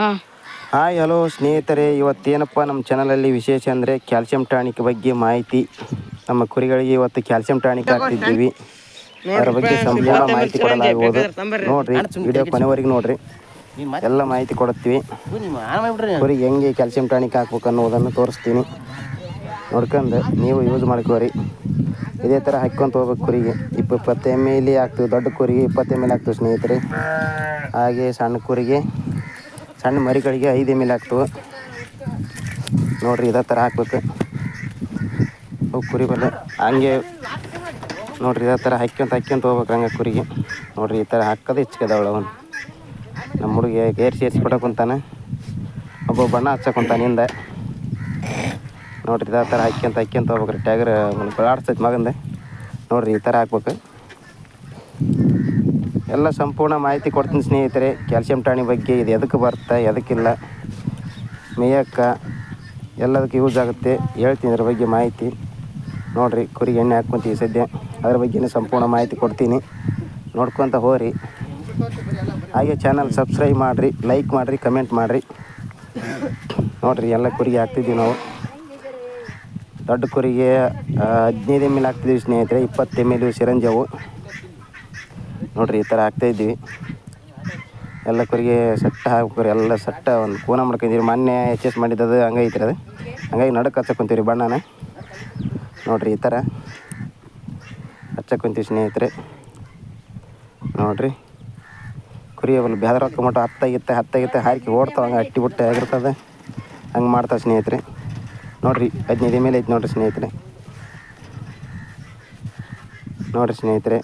ಹಾಂ. Hi hello ಸ್ನೇಹಿತರೆ. ಇವತ್ತೇನಪ್ಪ ನಮ್ಮ ಚಾನಲಲ್ಲಿ ವಿಶೇಷ ಅಂದರೆ ಕ್ಯಾಲ್ಸಿಯಂ ಟಾನಿಕ್ ಬಗ್ಗೆ ಮಾಹಿತಿ. ನಮ್ಮ ಕುರಿಗಳಿಗೆ ಇವತ್ತು ಕ್ಯಾಲ್ಸಿಯಂ ಟಾನಿಕ್ ಹಾಕ್ತಿದ್ದೀವಿ. ಅದರ ಬಗ್ಗೆ ಸಂಪೂರ್ಣ ಮಾಹಿತಿ ಕೊಡಲಾಗುವುದು. ನೋಡ್ರಿ ವಿಡಿಯೋ ಕೊನೆವರೆಗೆ ನೋಡ್ರಿ. ಎಲ್ಲ ಮಾಹಿತಿ ಕೊಡುತ್ತೀವಿ. ಕುರಿಗೆ ಹೆಂಗೆ ಕ್ಯಾಲ್ಸಿಯಂ ಟಾನಿಕ್ ಹಾಕ್ಬೇಕು ಅನ್ನೋದನ್ನು ತೋರಿಸ್ತೀನಿ. ನೋಡ್ಕೊಂಡು ನೀವು ಯೂಸ್ ಮಾಡ್ಕೋರಿ. ಇದೇ ಥರ ಹಾಕ್ಕೊಂತ ಹೋಗ್ಬೇಕು ಕುರಿಗೆ. ಇಪ್ಪ ಇಪ್ಪತ್ತು ಎಂ ಎಲ್ಲಿ ಹಾಕ್ತೀವಿ ದೊಡ್ಡ ಕುರಿಗೆ ಇಪ್ಪತ್ತು ಎಂ ಎಲ್ ಹಾಕ್ತೀವಿ ಸ್ನೇಹಿತರೆ. ಹಾಗೆ ಸಣ್ಣ ಕುರಿಗೆ. ಸಣ್ಣ ಮರಿಗಳಿಗೆ ಐದು ಎಂ ಎಲ್ ಹಾಕ್ತವೆ ನೋಡ್ರಿ ಇದೇ ಥರ ಹಾಕ್ಬೇಕು. ಅವು ಕುರಿ ಬಲ್ಲ ಹಂಗೆ ನೋಡ್ರಿ ಇದೇ ಥರ ಹಾಕ್ಯಂತ ಹಾಕ್ಯಂತ ಹೋಗ್ಬೇಕು ಹಂಗೆ ಕುರಿಗೆ. ನೋಡ್ರಿ ಈ ಥರ ಹಾಕೋದು ಹೆಚ್ಚಿಗೆದವಳು ಅವನು. ನಮ್ಮ ಹುಡುಗಿ ಏರ್ಸಿ ಸೇರಿಸಿ ಕುಂತಾನೆ. ಒಬ್ಬ ಬಣ್ಣ ಹಚ್ಚಕೊಂತಾನೆ ಹಿಂದೆ. ನೋಡ್ರಿ ಇದೇ ಥರ ಹಾಕ್ಯಂತ ಹಾಕ್ಯಂತ ಹೋಗ್ಬೇಕ್ರಿ. ಟ್ಯಾಗರ್ ಆಡ್ಸೈತೆ ಮಗಂದೆ. ನೋಡ್ರಿ ಈ ಥರ ಹಾಕ್ಬೇಕು. ಎಲ್ಲ ಸಂಪೂರ್ಣ ಮಾಹಿತಿ ಕೊಡ್ತೀನಿ ಸ್ನೇಹಿತರೆ. ಕ್ಯಾಲ್ಸಿಯಂ ಟಾಣಿ ಬಗ್ಗೆ ಇದು ಎದಕ್ಕೆ ಬರುತ್ತೆ ಎದಕ್ಕಿಲ್ಲ. ಮೇಯಕ್ಕೆ ಎಲ್ಲದಕ್ಕೆ ಯೂಸ್ ಆಗುತ್ತೆ. ಹೇಳ್ತೀನಿ ಅದ್ರ ಬಗ್ಗೆ ಮಾಹಿತಿ. ನೋಡಿರಿ, ಕುರಿಗೆ ಎಣ್ಣೆ ಹಾಕ್ಕೊಂತೀವಿ ಸದ್ಯ. ಅದ್ರ ಬಗ್ಗೆನೇ ಸಂಪೂರ್ಣ ಮಾಹಿತಿ ಕೊಡ್ತೀನಿ. ನೋಡ್ಕೊತ ಹೋರಿ. ಹಾಗೆ ಚಾನಲ್ ಸಬ್ಸ್ಕ್ರೈಬ್ ಮಾಡಿರಿ ಲೈಕ್ ಮಾಡಿರಿ ಕಮೆಂಟ್ ಮಾಡಿರಿ. ನೋಡಿರಿ, ಎಲ್ಲ ಕುರಿಗೆ ಹಾಕ್ತಿದ್ದೀವಿ ನಾವು. ದೊಡ್ಡ ಕುರಿಗೆ ಹದಿನೈದು ಎಂ ಎಲ್ ಹಾಕ್ತಿದ್ದೀವಿ ಸ್ನೇಹಿತರೆ. ಇಪ್ಪತ್ತು ಎಂ ಎಲ್ ಸಿರಂಜವು. ನೋಡ್ರಿ ಈ ಥರ ಹಾಕ್ತಾಯಿದ್ದೀವಿ ಎಲ್ಲ ಕುರಿಗೆ ಸಟ್ಟ ಹಾಕ್ಬೇಕು, ಎಲ್ಲ ಸಟ್ಟ ಒಂದು ಕೂನ ಮಾಡ್ಕೊಂಡಿರಿ ಮೊನ್ನೆ ಎಚ್ ಎಸ್ ಮಾಡಿದ್ದದು ಹಂಗೈತ್ರಿ ಅದು. ಹಂಗಾಗಿ ನಡಕ್ಕೆ ಹಚ್ಚಕೊಂತೀವಿ ಬಣ್ಣನ. ನೋಡ್ರಿ ಈ ಥರ ಹಚ್ಚಕೊಂತೀವಿ ಸ್ನೇಹಿತರೆ. ನೋಡ್ರಿ. ಕುರಿ ಅವಲ್ಲಿ ರೊಕ್ಕ ಮಟ್ಟ ಹತ್ತಾಗಿತ್ತೆ ಹತ್ತಾಗಿತ್ತೆ ಹಾಕಿ ಓಡ್ತಾವೆ, ಹಂಗೆ ಅಟ್ಟಿ ಬಿಟ್ಟು ಆಗಿರ್ತದೆ. ಹಂಗೆ ಮಾಡ್ತಾವೆ ಸ್ನೇಹಿತರೆ. ನೋಡ್ರಿ, ಹದಿನೈದು ಮೇಲೆ ಐತೆ ನೋಡ್ರಿ ಸ್ನೇಹಿತರೆ. ನೋಡ್ರಿ ಸ್ನೇಹಿತರೆ.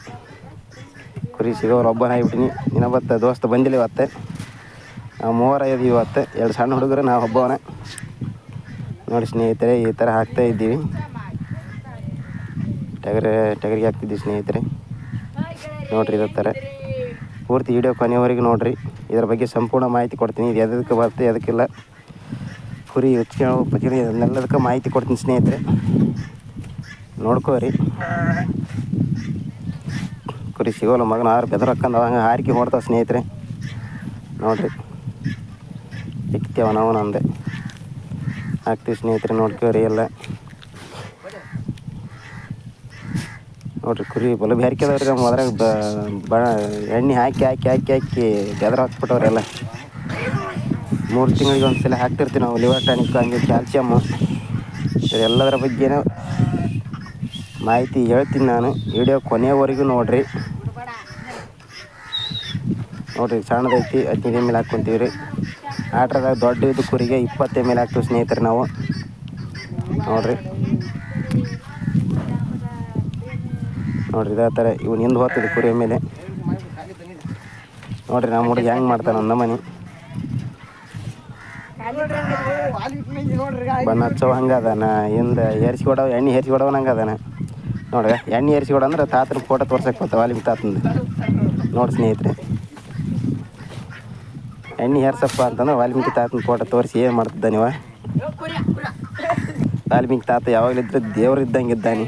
ಕುರಿ ಸಿಗೋರು ಒಬ್ಬನ ಆಗಿಬಿಟ್ಟಿನಿ. ಇನ್ನೊಬ್ಬತ್ತ ದೋಸ್ತ ಬಂದಿಲ್ಲ ಇವತ್ತೆ. ನಾವು ಮೂವರ ಇದೀವಿ ಇವತ್ತು. ಎರಡು ಸಣ್ಣ ಹುಡುಗರು, ನಾವು ಒಬ್ಬವನೇ. ನೋಡಿ ಸ್ನೇಹಿತರೆ, ಈ ಥರ ಹಾಕ್ತಾ ಇದ್ದೀವಿ. ಟಗರೆ, ಟಗರಿಗೆ ಹಾಕ್ತಿದ್ದೀವಿ ಸ್ನೇಹಿತರೆ. ನೋಡಿರಿ ಇದೇ ಥರ ಪೂರ್ತಿ ವಿಡಿಯೋ ಕೊನೆಯವರೆಗೆ ನೋಡಿರಿ. ಇದರ ಬಗ್ಗೆ ಸಂಪೂರ್ಣ ಮಾಹಿತಿ ಕೊಡ್ತೀನಿ. ಇದು ಎದಕ್ಕೆ ಬರುತ್ತೆ, ಎದಕ್ಕಿಲ್ಲ. ಕುರಿ ಉಚ್ಕೊಂಡು ಅದನ್ನೆಲ್ಲದಕ್ಕೆ ಮಾಹಿತಿ ಕೊಡ್ತೀನಿ ಸ್ನೇಹಿತರೆ. ನೋಡ್ಕೋರಿ. ಕುರಿ ಸಿಗೋಲ್ಲ ಮಗನ ಆರು ಬೆದರ್ ಹಾಕೊಂಡು ಹಂಗೆ ಹಾರಿಕೆ ಹೊಡ್ತಾವ ಸ್ನೇಹಿತರೆ. ನೋಡ್ರಿ. ಇಕ್ತೇವ ನಾವು ನಂದೆ ಹಾಕ್ತೀವಿ ಸ್ನೇಹಿತರೆ ನೋಡ್ಕೋರಿ ಎಲ್ಲ. ನೋಡ್ರಿ, ಕುರಿ ಬಲ ನಮ್ಮ ಅದ್ರಾಗ ಬ ಎಣ್ಣೆ ಹಾಕಿ ಹಾಕಿ ಹಾಕಿ ಹಾಕಿ ಬೆದರ್ ಹಾಕ್ಬಿಟ್ಟವ್ರೆಲ್ಲ ಮೂರು ತಿಂಗಳಿಗೆ ಒಂದು ಸಲ ಹಾಕ್ತಿರ್ತೀವಿ ನಾವು, ಲಿವರ್ ಟಾನಿಕ್, ಹಂಗೆ ಕ್ಯಾಲ್ಸಿಯಮ್ಮು. ಇದೆಲ್ಲದರ ಬಗ್ಗೆನೂ ಮಾಹಿತಿ ಹೇಳ್ತೀನಿ ನಾನು. ವಿಡಿಯೋ ಕೊನೆಯವರೆಗೂ ನೋಡ್ರಿ. ನೋಡ್ರಿ ಸಣ್ಣದೈತಿ ಹದಿನೈದು ಎಂ ಎಲ್ ಹಾಕ್ಕೊಂತೀವಿ ರೀ ಆಟ್ರದಾಗ ದೊಡ್ಡ ಇದು ಕುರಿಗೆ ಇಪ್ಪತ್ತು ಎಂ ಎಲ್ ಹಾಕ್ತೀವಿ ಸ್ನೇಹಿತರೆ ನಾವು. ನೋಡ್ರಿ. ನೋಡ್ರಿ, ಇದೇ ಥರ ಇವು ನಿಂದು ಹೋಗ್ತದೆ ಕುರಿ ಮೇಲೆ. ನೋಡ್ರಿ, ನಮ್ಮ ಹುಡುಗ ಹೆಂಗೆ ಮಾಡ್ತಾನೆ ನಮ್ಮ ಮನೆ ಬಣ್ಣ ಹಚ್ಚೋ ಹಂಗೆ ಅದಾನ, ಹಿಂದೆ ಏರಿಸಿ ಕೊಡವ ಎಣ್ಣೆ ಏರಿಸಿ ಕೊಡವ ಹಂಗೆ ಅದಾನ. ನೋಡ್ರಿ, ಎಣ್ಣೆ ಏರಿಸಿ ಕೊಡ ಅಂದ್ರೆ ತಾತನ ಫೋಟೋ ತೋರ್ಸಕ್ಕೆ ಬರ್ತಾವ ಅಲ್ಲಿ ತಾತಂದು. ನೋಡಿ ಸ್ನೇಹಿತರೆ. ಎಣ್ಣೆ ಹೇರ್ಸಪ್ಪ ಅಂತಂದ್ರೆ ವಾಲ್ಮೀಕಿ ತಾತನ ಫೋಟೋ ತೋರಿಸಿ ಏನು ಮಾಡ್ತಿದ್ದ ನೀವ? ವಾಲ್ಮೀಕಿ ತಾತ ಯಾವಾಗಲಿದ್ರೆ ದೇವ್ರು ಇದ್ದಂಗೆ ಇದ್ದಾನೆ.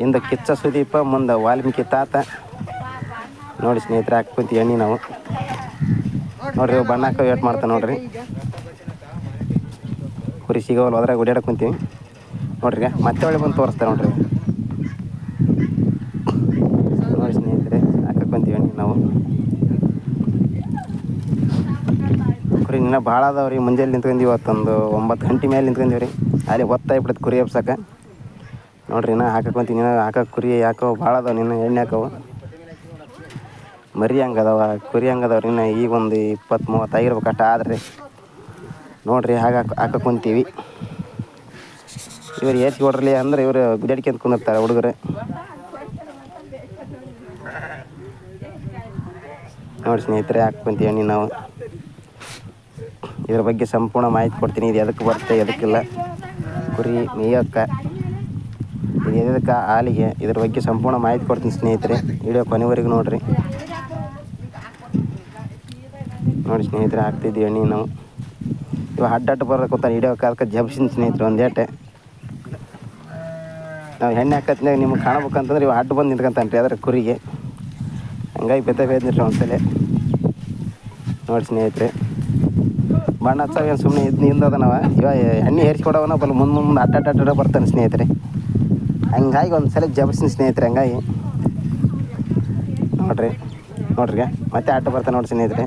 ಹಿಂದೆ ಕಿಚ್ಚ ಸುದೀಪ, ಮುಂದೆ ವಾಲ್ಮೀಕಿ ತಾತ. ನೋಡಿ ಸ್ನೇಹಿತರೆ ಹಾಕ್ಕೊಂತ ಎಣ್ಣೆ ನಾವು. ನೋಡ್ರಿ ಬಣ್ಣ ಹಾಕೋ ವೇಟ್ ಮಾಡ್ತಾನೆ ನೋಡ್ರಿ. ಕುರಿ ಸಿಗೋವಲ್ಲ ಅದ್ರಾಗ ಓಡಾಡಕ್ ಕುಂತೀವಿ. ನೋಡ್ರಿ ಮತ್ತೆ ಒಳ್ಳೆ ಬಂದು ತೋರಿಸ್ತಾರೆ ನೋಡ್ರಿ ನೋಡಿ ಸ್ನೇಹಿತರೆ ಹಾಕಕ್ ಕುಂತೀವಿ ಎಣ್ಣೆ ನಾವು ಕುರಿ ಇನ್ನೂ ಭಾಳ ಅದಾವ್ರಿ. ಮುಂಜಾನೆ ನಿಂತ್ಕೊಂಡೀವಿ ಇವತ್ತೊಂದು ಒಂಬತ್ತು ಗಂಟೆ ಮೇಲೆ ನಿಂತ್ಕೊಂಡೀವಿ ರೀ ಅಲ್ಲಿ ಒತ್ತಾಗ್ಬಿಡುತ್ತೆ ಕುರಿ ಹಬ್ಸಕ್ಕೆ ನೋಡ್ರಿ ಇನ್ನೂ ಹಾಕಕೊಂತೀನಿ ಇನ್ನೂ ಹಾಕಕ್ಕೆ ಕುರಿ ಯಾಕೋ ಭಾಳ ಅದಾವೆ ನಿನ್ನ ಎಣ್ಣೆ ಹಾಕವು ಮರಿ ಹಂಗೆ ಅದಾವ, ಕುರಿ ಹಂಗೆ ಅದಾವ ಇನ್ನೂ ಈಗ ಒಂದು ಇಪ್ಪತ್ತು ಮೂವತ್ತಾಗಿರ್ಬೇಕು ಅಷ್ಟ ಆದ್ರೆ. ನೋಡ್ರಿ ಹಾಗೆ ಹಾಕ ಕುಂತೀವಿ. ಇವ್ರು ಏಸಿ ಕೊಡ್ರಲಿ ಅಂದ್ರೆ ಇವರು ಗುದ್ದಾಡ್ಕೊಂತ ಕುಂದಿರ್ತಾರೆ ಹುಡುಗರು. ನೋಡಿ ಸ್ನೇಹಿತರೆ ಹಾಕ್ಕೊಂತೀವಿ ನಾವು. ಇದ್ರ ಬಗ್ಗೆ ಸಂಪೂರ್ಣ ಮಾಹಿತಿ ಕೊಡ್ತೀನಿ. ಇದು ಎದಕ್ಕೆ ಬರುತ್ತೆ, ಎದಕ್ಕಿಲ್ಲ. ಕುರಿ ಮೇಯಕ್ಕೆ. ಇದು ಎದಕ್ಕೆ ಹಾಲಿಗೆ. ಇದ್ರ ಬಗ್ಗೆ ಸಂಪೂರ್ಣ ಮಾಹಿತಿ ಕೊಡ್ತೀನಿ ಸ್ನೇಹಿತರೆ. ವಿಡಿಯೋ ಕೊನೆವರೆಗೂ ನೋಡ್ರಿ. ನೋಡಿ ಸ್ನೇಹಿತರೆ, ಹಾಕ್ತಿದ್ದೀವಿ ಎಣ್ಣೆ ನಾವು. ಇವಾಗ ಅಡ್ಡಾಟ ಬರೋಕೆ ಹಿಡಿಯೋಕೆ ಅದಕ್ಕೆ ಜಬ್ಸಿನ ಸ್ನೇಹಿತರು ಒಂದೇಟೆ ನಾವು ಎಣ್ಣೆ ಹಾಕತ್ನಾಗ ನಿಮ್ಗೆ ಕಾಣಬೇಕಂತಂದ್ರೆ ಇವಾಗ ಅಡ್ಡ ಬಂದು ನಿಂತ್ಕೊಂತಾನ್ರಿ ಅದ್ರ ಕುರಿಗೆ. ಹಂಗಾಗಿ ಬೆತ್ತ ಬೇದ್ರಿ ಒಂದ್ಸಲ. ನೋಡಿ ಸ್ನೇಹಿತರೆ. ಬಣ್ಣ ಹಚ್ಚವ ಏನು ಸುಮ್ಮನೆ ಇದ್ದು ನಿಂದದನವ ಇವ ಎಣ್ಣೆ ಏರಿಸ್ಕೊಡವನ ಬಲ್ ಮುಂದೆ ಮುಂದೆ ಅಡ್ಡ ಅಡ್ಡ ಬರ್ತಾನೆ ಸ್ನೇಹಿತರೆ. ಹಂಗಾಗಿ ಒಂದು ಸಲ ಜಬರ್ಸಿನ ಸ್ನೇಹಿತರೆ ಹಂಗಾಗಿ. ನೋಡ್ರಿ ನೋಡ್ರಿ ಮತ್ತೆ ಆಟ ಬರ್ತಾನೆ ನೋಡಿ ಸ್ನೇಹಿತರೆ.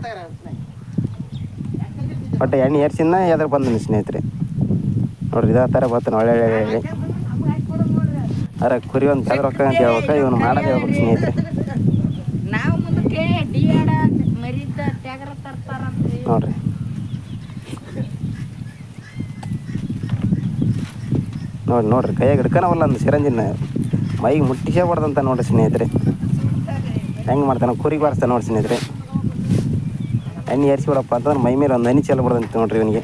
ಒಟ್ಟು ಎಣ್ಣೆ ಏರ್ಸಿಂದ ಎದ್ರ ಬಂದನು ಸ್ನೇಹಿತರೆ. ನೋಡ್ರಿ ಇದೇ ಥರ ಬರ್ತಾನೆ ಒಳ್ಳೆ ಒಳ್ಳೆ ಅರ ಕುರಿ ಒಂದು ತೆಗೆದು ರೊಕ್ಕ ಅಂತ ಹೇಳ್ಬೇಕು ಇವನು ಮಾಡೋದು ಹೇಳ್ಬೇಕು ಸ್ನೇಹಿತರೆ. ನೋಡ್ರಿ. ನೋಡಿ, ನೋಡ್ರಿ, ಕೈಯಾಗ ಹಿಡ್ಕನವಲ್ಲ ಅಂದ್ರೆ ಸಿರಂಜಿನ. ಮೈಗೆ ಅಂತ ನೋಡ್ರಿ ಸ್ನೇಹಿತರೆ. ಹೆಂಗೆ ಮಾಡ್ತಾನೆ? ಕುರಿಗೆ ಬಾರಿಸ್ತಾನೆ ನೋಡಿ ಸ್ನೇಹಿತರೆ. ಎಣ್ಣೆ ಏರಿಸಿಬಿಡಪ್ಪ ಅಂತಂದ್ರೆ ಮೈ ಮೇಲೆ ಒಂದು ಹನಿ ಅಂತ ನೋಡ್ರಿ ಇವನಿಗೆ.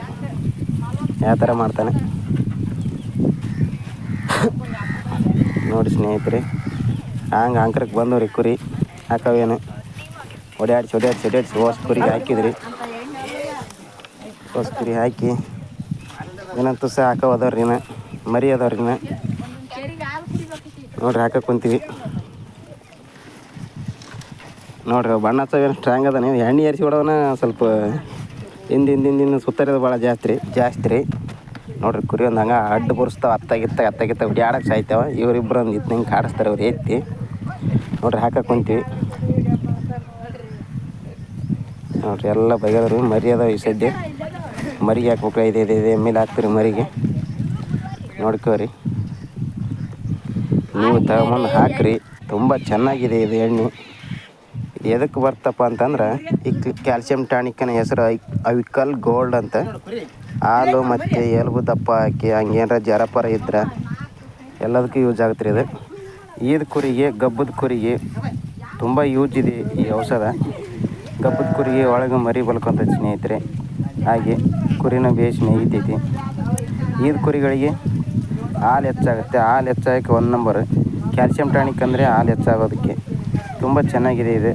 ಯಾವ ಥರ ಮಾಡ್ತಾನೆ. ನೋಡಿ ಸ್ನೇಹಿತರೆ, ಹಂಗೆ ಅಂಕರಕ್ಕೆ ಬಂದವ್ರಿ ಕುರಿ. ಹಾಕವೇನು? ಒಡ್ಯಾಡ್ಸಿ ಒಡ್ಯಾಡ್ಸಿ ಒಡ್ಯಾಡ್ಸಿ ಹೊಸ ಕುರಿಗೆ ಹಾಕಿದ್ರಿ. ಹೊಸ ಕುರಿ ಹಾಕಿ. ಏನಂತೂ ಸಹ ಹಾಕೋ ಅದಾವ್ರಿ ಇನ್ನ. ಮರಿ ಅದಾವ್ರಿ ಇನ್ನ. ನೋಡ್ರಿ ಹಾಕಕ್ಕೆ ಕುಂತೀವಿ. ನೋಡ್ರಿ ಬಣ್ಣ ಹಚ್ಚವೇನು ಸ್ಟ್ರಾಂಗ್ ಅದ ನೀವು ಎಣ್ಣೆ ಏರಿಸಿ ಬಿಡೋನ ಸ್ವಲ್ಪ ಹಿಂದೆ ಹಿಂದೆ ಹಿಂದಿನ ಸುತ್ತರಿಯೋದು ಭಾಳ ಜಾಸ್ತಿ ರೀ ಜಾಸ್ತಿ ರೀ. ನೋಡ್ರಿ ಕುರಿ ಒಂದು ಹಂಗೆ ಅಡ್ಡು ಬರ್ಸ್ತಾವ ಅತ್ತಾಗಿತ್ತ ಅತ್ತಾಗಿತ್ತ ಹೊಡ್ಯಾಡಕ್ಕೆ ಸಾಯ್ತಾವ. ಇವರಿಬ್ಬರು ಒಂದು ಇತ್ತು ಹಿಂಗೆ ಕಾಡಿಸ್ತಾರೆ ಅವ್ರು ಎತ್ತಿ. ನೋಡ್ರಿ ಹಾಕಕ್ಕೆ ಕುಂತೀವಿ. ನೋಡ್ರಿ ಎಲ್ಲ ಬಗೆದರು ಮರಿ ಅದಾವ ಈ ಸದ್ಯ. ಮರಿಗೆ ಹಾಕ್ಬೇಕು ಐದೈದು ಐದು ಐದು ಎಮ್ಮೆಲೆ ಹಾಕ್ತೀರಿ ಮರಿಗೆ. ನೋಡ್ಕೋರಿ. ನೀವು ತಗೊಂಬಂದು ಹಾಕ್ರಿ. ತುಂಬ ಚೆನ್ನಾಗಿದೆ ಇದು ಎಣ್ಣೆ. ಇದು ಎದಕ್ಕೆ ಬರ್ತಪ್ಪ ಅಂತಂದ್ರೆ ಈ ಕ್ಯಾಲ್ಸಿಯಂ ಟಾನಿಕ್ನ ಹೆಸರು ಅವಿಕಲ್ ಗೋಲ್ಡ್ ಅಂತ. ಹಾಲು ಮತ್ತು ಎಲುಬು ದಪ್ಪ ಹಾಕಿ, ಹಂಗೇನಾರ ಜರಪರ ಇದ್ರೆ ಎಲ್ಲದಕ್ಕೂ ಯೂಸ್ ಆಗುತ್ತೆ ರೀ ಇದು. ಈದ್ ಕುರಿಗೆ, ಗಬ್ಬದ ಕುರಿಗೆ ತುಂಬ ಯೂಸ್ ಇದೆ ಈ ಔಷಧ. ಗಬ್ಬದ ಕುರಿಗೆ ಒಳಗೆ ಮರಿ ಬಲ್ಕೊಂತ ಸ್ನೇಹಿತರೆ, ಹಾಗೆ ಕುರಿನ ಮೇಯ್ತೈತಿ. ಈದ್ ಕುರಿಗಳಿಗೆ ಹಾಲು ಹೆಚ್ಚಾಗುತ್ತೆ, ಹಾಲು ಹೆಚ್ಚಾಗಕ್ಕೆ ಒಂದು ನಂಬರ್ ಕ್ಯಾಲ್ಸಿಯಂ ಟಾನಿಕ್ ಅಂದರೆ ಹಾಲು ಹೆಚ್ಚಾಗೋದಕ್ಕೆ. ತುಂಬ ಚೆನ್ನಾಗಿದೆ ಇದು.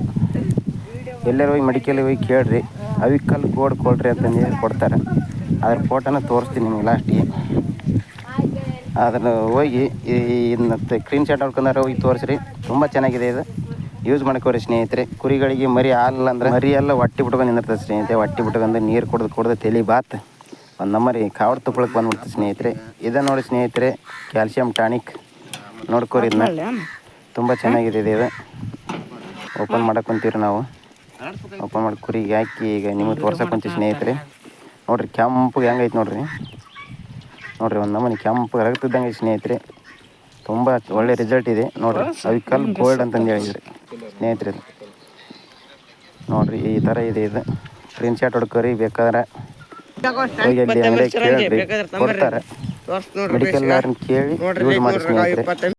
ಎಲ್ಲರೂ ಹೋಗಿ ಮೆಡಿಕಲ್ಗೆ ಹೋಗಿ ಕೇಳ್ರಿ. ಅವಿಕಲ್ ಗೋಡ್ ಕೊಡ್ರಿ ಅಂತಂದು ಕೊಡ್ತಾರೆ. ಅದ್ರ ಫೋಟೋನ ತೋರಿಸ್ತೀನಿ ನಿಮಗೆ ಲಾಸ್ಟಿಗೆ ಅದನ್ನು ಹೋಗಿ ಇದನ್ನ ಕ್ರೀನ್ ಶಾಟ್ ಹೊಡ್ಕೊಂಡಾರ ಹೋಗಿ ತೋರಿಸ್ರಿ. ತುಂಬ ಚೆನ್ನಾಗಿದೆ ಇದು. ಯೂಸ್ ಮಾಡ್ಕೋರಿ ಸ್ನೇಹಿತರೆ. ಕುರಿಗಳಿಗೆ ಮರಿ ಹಾಲಿಲ್ಲ ಅಂದ್ರೆ ಮರಿ ಎಲ್ಲ ಹೊಟ್ಟೆ ಬಿಟ್ಕೊಂಡು ನಿಂದಿರ್ತದೆ ಸ್ನೇಹಿತರೆ. ಹೊಟ್ಟೆ ಬಿಟ್ಕೊಂಡು ನೀರು ಕುಡ್ದು ಕುಡ್ದು ತಲೆ ಬಾತ್. ಒಂದು ನಮ್ಮರಿ ಕಾವಡ್ ತುಪ್ಪಳಕ್ಕೆ ಬಂದ್ಬಿಡ್ತು ಸ್ನೇಹಿತರೆ. ಇದೆ ನೋಡಿ ಸ್ನೇಹಿತರೆ ಕ್ಯಾಲ್ಸಿಯಂ ಟಾನಿಕ್ ನೋಡ್ಕೋರಿ ಇದನ್ನ ತುಂಬ ಚೆನ್ನಾಗಿದೆ ಇದು ಇದು. ಓಪನ್ ಮಾಡಕ್ಕೆ ನಾವು. ಓಪನ್ ಮಾಡಿ ಕುರಿಗೆ ಹಾಕಿ ಈಗ ನಿಮಗೆ ತೋರ್ಸಕ್ಕೆ ಕುಂತೀವಿ ಸ್ನೇಹಿತರೆ. ನೋಡ್ರಿ ಕೆಂಪಗೆ ಹೆಂಗೈತೆ ನೋಡ್ರಿ. ನೋಡ್ರಿ ಒಂದು ನಮೂನಿ ಕೆಂಪು ರಕ್ತದಂಗೆ ಸ್ನೇಹಿತರೆ. ತುಂಬ ಒಳ್ಳೆ ರಿಸಲ್ಟ್ ಇದೆ. ನೋಡ್ರಿ ಅವಿಕಲ್ ಗೋಲ್ಡ್ ಅಂತಂದು ಹೇಳಿದ್ರಿ. ಸ್ನೇಹಿತರೆ. ನೋಡ್ರಿ ಈ ಥರ ಇದೆ ಇದು. ಸ್ಕ್ರೀನ್ ಶಾಟ್ ಹೊಡ್ಕೊರಿ ಬೇಕಾದ್ರೆ ಮೆಡಿಕಲ್ ಕೇಳಿ ಯೂಸ್